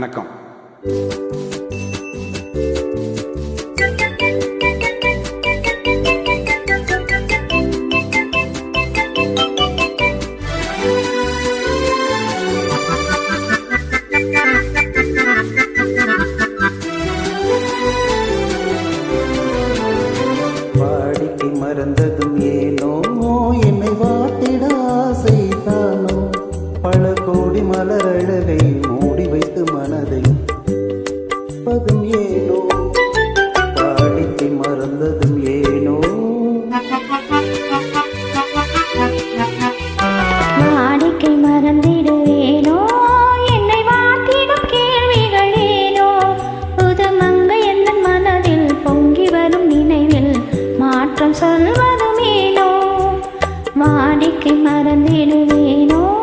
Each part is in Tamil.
வணக்கம். வாடிக்கு மறந்ததும் ஏனோ என்னை வாட்டிட ஆசைத்தானோ பல கோடி மலரழகை மறந்திடுவேனோ?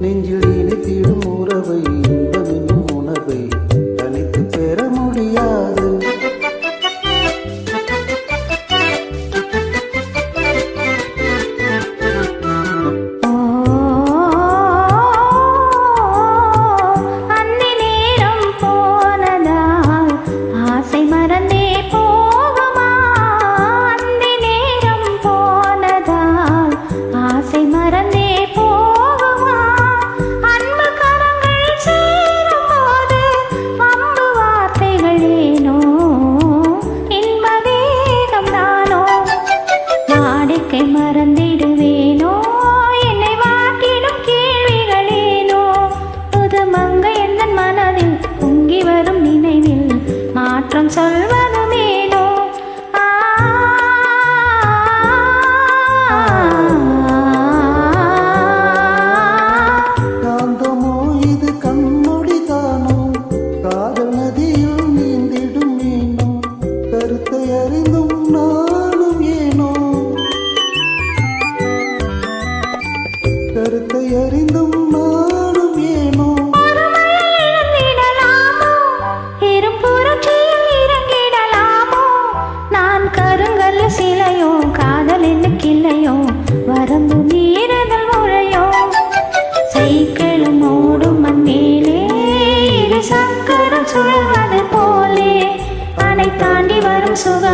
நெஞ்சில் இணைத்திடும் உறவை காதல்ல சிலையோ காதல் என்ன கிள்ளையோ வரம்பு மீறதல் முறையோ சைக்கிளும் ஓடும் மண்ணிலே இது சக்கரம் சுழல்வது போலே அதை தாண்டி வரும் சுகம்